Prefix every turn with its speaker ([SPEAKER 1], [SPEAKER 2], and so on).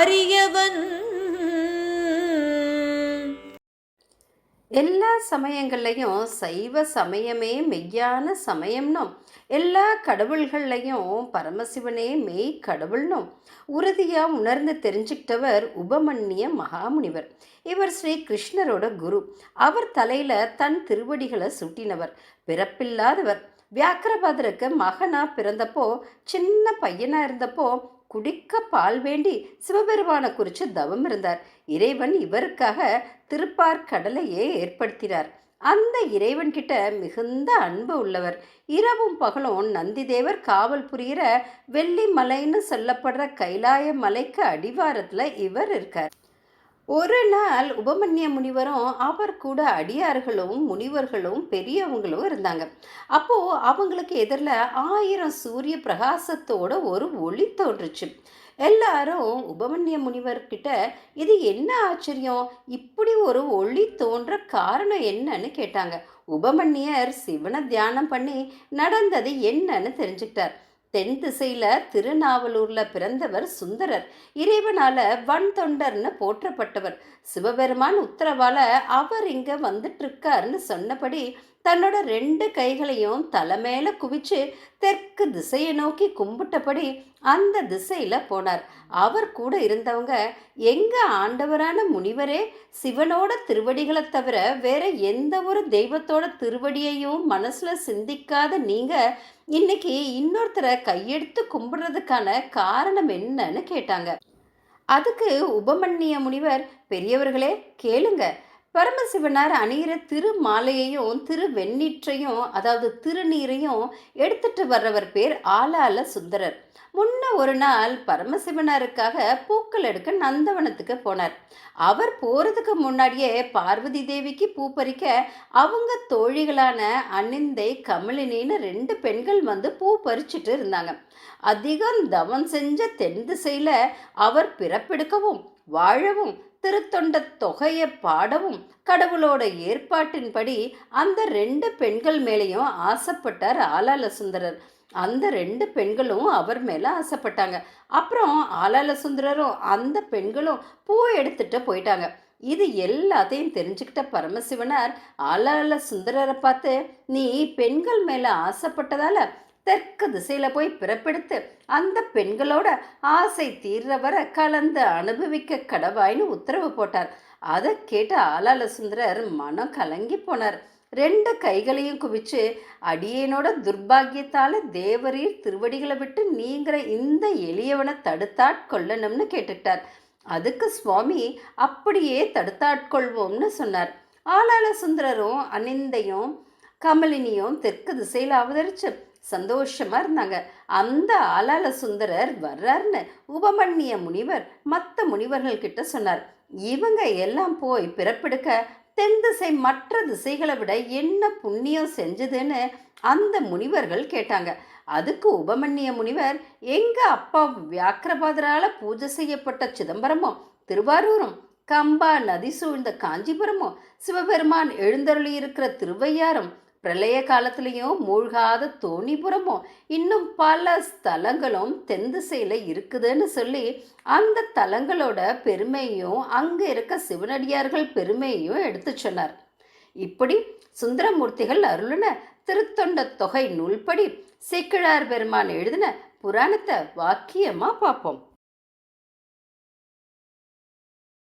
[SPEAKER 1] அரியவன்
[SPEAKER 2] எல்லா சமயங்கள்லையும் சைவ சமயமே மெய்யான சமயம்னும் எல்லா கடவுள்கள்லையும் பரமசிவனே மெய் கடவுள்னும் உறுதியாக உணர்ந்து தெரிஞ்சுக்கிட்டவர் உபமன்னிய மகாமுனிவர். இவர் ஸ்ரீ கிருஷ்ணரோட குரு. அவர் தலையில் தன் திருவடிகளை சுட்டினவர். பிறப்பில்லாதவர். வியாக்கிரபாதருக்கு மகனாக பிறந்தப்போ சின்ன பையனாக இருந்தப்போ குடிக்க பால் வேண்டி சிவபெருமானை குறித்து தவம் இருந்தார். இறைவன் இவருக்காக திருப்பார் கடலையே ஏற்படுத்தினார். அந்த இறைவன் கிட்ட மிகுந்த அன்பு உள்ளவர். இரவும் பகலும் நந்திதேவர் காவல் புரிகிற வெள்ளி மலைன்னு சொல்லப்படுற கைலாய மலைக்கு அடிவாரத்தில் இவர் இருக்கார். ஒரு நாள் உபமன்ய முனிவரும் அவர் கூட அடியார்களும் முனிவர்களும் பெரியவங்களும் இருந்தாங்க. அப்போ அவங்களுக்கு எதிரில் ஆயிரம் சூரிய பிரகாசத்தோட ஒரு ஒளி தோன்றுச்சு. எல்லாரும் உபமன்ய முனிவர்கிட்ட இது என்ன ஆச்சரியம்? இப்படி ஒரு ஒளி தோன்ற காரணம் என்னன்னு கேட்டாங்க. உபமன்யர் சிவனை தியானம் பண்ணி நடந்தது என்னன்னு தெரிஞ்சுக்கிட்டார். தென் திசையில் திருநாவலூரில் பிறந்தவர் சுந்தரர். இறைவனால வன் தொண்டர்னு போற்றப்பட்டவர். சிவபெருமான் உத்தரவால் அவர் இங்கே வந்துட்டுருக்காருன்னு சொன்னபடி தன்னோட ரெண்டு கைகளையும் தலை மேலே குவிச்சு தெற்கு திசையை நோக்கி கும்பிட்டபடி அந்த திசையில் போனார். அவர் கூட இருந்தவங்க எங்க ஆண்டவரான முனிவரே சிவனோட திருவடிகளை தவிர வேற எந்த ஒரு தெய்வத்தோட திருவடியையும் மனசில் சிந்திக்காத நீங்கள் இன்னைக்கு இன்னொருத்தரை கையெடுத்து கும்பிடுறதுக்கான காரணம் என்னன்னு கேட்டாங்க. அதுக்கு உபமன்னிய முனிவர் பெரியவர்களே கேளுங்க. பரமசிவனார் அணிகிற திரு வெண்ணிறையும் அதாவது திருநீரையும் எடுத்துட்டு வர்றவர் பேர் ஆலால சுந்தரர். முன்ன ஒரு நாள் பரமசிவனாருக்காக பூக்கள் எடுக்க நந்தவனத்துக்கு போனார். அவர் போகிறதுக்கு முன்னாடியே பார்வதி தேவிக்கு பூ பறிக்க அவங்க தோழிகளான அனிந்தை கமலினின்னு ரெண்டு பெண்கள் வந்து பூ பறிச்சுட்டு இருந்தாங்க. அதிகம் தவம் செஞ்ச தென் திசையில் அவர் பிறப்பெடுக்கவும் வாழவும் திருத்தொண்ட தொகையை பாடவும் கடவுளோட ஏற்பாட்டின்படி அந்த ரெண்டு பெண்கள் மேலேயும் ஆசைப்பட்டார் ஆலால சுந்தரர் அந்த ரெண்டு பெண்களும் அவர் மேலே ஆசைப்பட்டாங்க. அப்புறம் ஆலால சுந்தரரும் அந்த பெண்களும் பூ எடுத்துட்டு போயிட்டாங்க. இது எல்லாத்தையும் தெரிஞ்சுக்கிட்ட பரமசிவனார் ஆலால சுந்தரரை பார்த்து நீ பெண்கள் மேலே ஆசைப்பட்டதால தெற்கு திசையில போய் பிறப்பெடுத்து அந்த பெண்களோட ஆசை தீர்ற வர கலந்து அனுபவிக்க கடவாய்னு உத்தரவு போட்டார். அதை கேட்ட ஆலால சுந்தரர் மனம் கலங்கி போனார். ரெண்டு கைகளையும் குவிச்சு அடியேனோட துர்பாகியத்தால தேவரீர் திருவடிகளை விட்டு நீங்கிற இந்த எளியவனை தடுத்தாட்கொள்ளணும்னு கேட்டுட்டார் அதுக்கு சுவாமி அப்படியே தடுத்தாட்கொள்வோம்னு சொன்னார். ஆலால சுந்தரரும் அனிந்தையும் கமலினியும் தெற்கு திசையில் அவதரிச்சு சந்தோஷமா இருந்தாங்க. அந்த ஆலால சுந்தரர் வர்றாருன்னு உபமன்னிய முனிவர் மற்ற முனிவர்கள் கிட்ட சொன்னார். இவங்க எல்லாம் போய் பிறப்பெடுக்க தென் திசை மற்ற திசைகளை விட என்ன புண்ணியம் செஞ்சதுன்னு அந்த முனிவர்கள் கேட்டாங்க. அதுக்கு உபமன்னிய முனிவர் எங்க அப்பா வியாக்கிரபாதரால பூஜை செய்யப்பட்ட சிதம்பரமும் திருவாரூரும் கம்பா நதி சூழ்ந்த காஞ்சிபுரமும் சிவபெருமான் எழுந்தருளி இருக்கிற திருவையாறும் பிரளய காலத்திலையும் மூழ்காத தோணிபுரமும் இன்னும் பல ஸ்தலங்களும் தென் திசையில் இருக்குதுன்னு சொல்லி அந்த தலங்களோட பெருமையும் அங்கே இருக்க சிவனடியார்கள் பெருமையும் எடுத்து சொன்னார். இப்படி சுந்தரமூர்த்திகள் அருளின திருத்தொண்ட தொகை நூல்படி சேக்கிழார் பெருமான் எழுதின புராணத்தை வாக்கியமாக பார்ப்போம்.